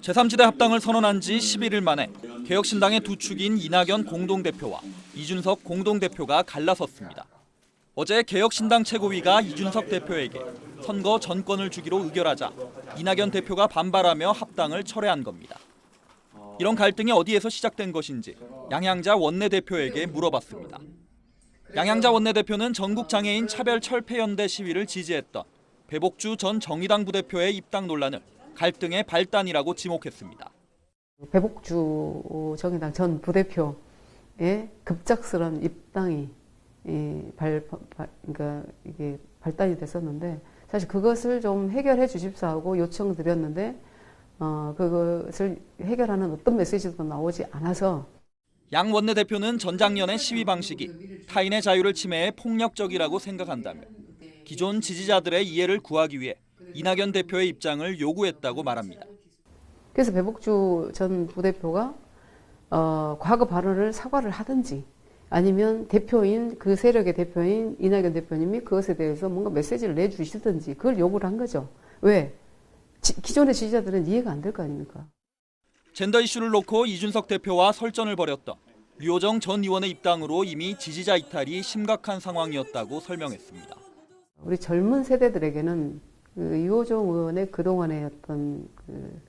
제3지대 합당을 선언한 지 11일 만에 개혁신당의 두 축인 이낙연 공동대표와 이준석 공동대표가 갈라섰습니다. 어제 개혁신당 최고위가 이준석 대표에게 선거 전권을 주기로 의결하자 이낙연 대표가 반발하며 합당을 철회한 겁니다. 이런 갈등이 어디에서 시작된 것인지 양양자 원내대표에게 물어봤습니다. 양양자 원내대표는 전국장애인 차별 철폐연대 시위를 지지했던 배복주 전 정의당 부대표의 입당 논란을 갈등의 발단이라고 지목했습니다. 배복주 정의당 전 부대표의 급작스런 입당이 이 발, 발, 그러니까 이게 발단이 됐었는데 사실 그것을 좀 해결해 주십사 하고 요청드렸는데 어, 그것을 해결하는 어떤 메시지도 나오지 않아서 양 원내대표는 전작년의 시위 방식이 타인의 자유를 침해해 폭력적이라고 생각한다며 기존 지지자들의 이해를 구하기 위해 이낙연 대표의 입장을 요구했다고 말합니다. 그래서 배복주 전 부대표가 어, 과거 발언을 사과를 하든지 아니면 대표인 그 세력의 대표인 이낙연 대표님이 그것에 대해서 뭔가 메시지를 내주시든지 그걸 요구를 한 거죠. 왜? 지, 기존의 지지자들은 이해가 안 될 거 아닙니까? 젠더 이슈를 놓고 이준석 대표와 설전을 벌였던 류호정 전 의원의 입당으로 이미 지지자 이탈이 심각한 상황이었다고 설명했습니다. 우리 젊은 세대들에게는 그 이호정 의원의 그동안의 어떤 그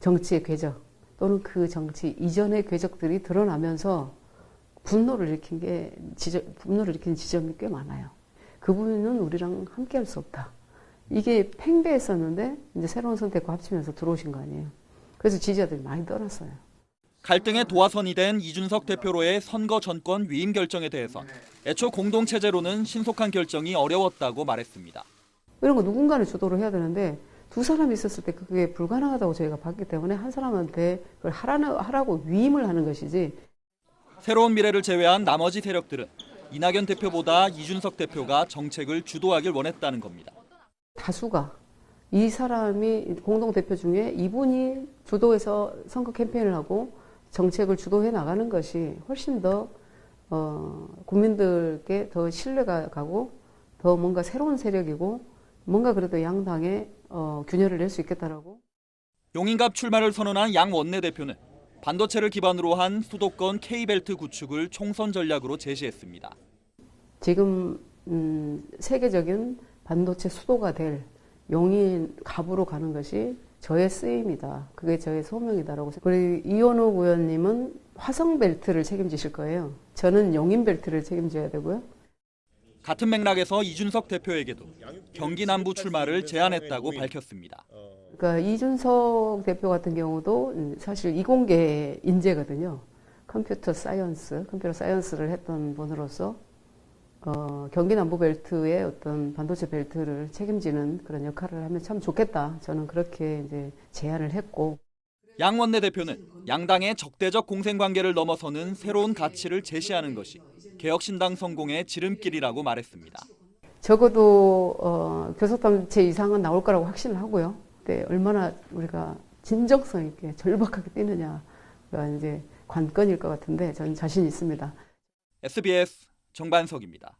정치의 궤적 또는 그 정치 이전의 궤적들이 드러나면서 분노를 일으킨 게 지점, 분노를 일으킨 지점이 꽤 많아요. 그분은 우리랑 함께 할 수 없다. 이게 팽배했었는데 이제 새로운 선택과 합치면서 들어오신 거 아니에요. 그래서 지지자들이 많이 떠났어요. 갈등의 도화선이 된 이준석 대표로의 선거 전권 위임 결정에 대해선 애초 공동 체제로는 신속한 결정이 어려웠다고 말했습니다. 이런 거 누군가는 주도를 해야 되는데 두 사람이 있었을 때 그게 불가능하다고 저희가 봤기 때문에 한 사람한테 그걸 하라는, 하라고 위임을 하는 것이지 새로운 미래를 제외한 나머지 세력들은 이낙연 대표보다 이준석 대표가 정책을 주도하길 원했다는 겁니다. 다수가 이 사람이 공동 대표 중에 이분이 주도해서 선거 캠페인을 하고 정책을 주도해 나가는 것이 훨씬 더 어, 국민들께 더 신뢰가 가고 더 뭔가 새로운 세력이고 뭔가 그래도 양당에 어, 균열을 낼 수 있겠다라고 용인갑 출마를 선언한 양 원내대표는 반도체를 기반으로 한 수도권 K벨트 구축을 총선 전략으로 제시했습니다. 지금 음, 세계적인 반도체 수도가 될 용인 갑으로 가는 것이 저의 쓰임이다. 그게 저의 소명이다라고. 우리 이원호 의원님은 화성 벨트를 책임지실 거예요. 저는 용인 벨트를 책임져야 되고요. 같은 맥락에서 이준석 대표에게도 경기 남부 출마를 제안했다고 밝혔습니다. 그러니까 이준석 대표 같은 경우도 사실 이공계 인재거든요. 컴퓨터 사이언스, 컴퓨터 사이언스를 했던 분으로서 어, 경기 남부 벨트의 어떤 반도체 벨트를 책임지는 그런 역할을 하면 참 좋겠다. 저는 그렇게 이제 제안을 했고 양 원내대표는 양당의 적대적 공생관계를 넘어서는 새로운 가치를 제시하는 것이 개혁신당 성공의 지름길이라고 말했습니다. 적어도 어, 교섭단체 이상은 나올 거라고 확신을 하고요. 근데 얼마나 우리가 진정성 있게 절박하게 뛰느냐가 이제 관건일 것 같은데 저는 자신 있습니다. SBS 정반석입니다.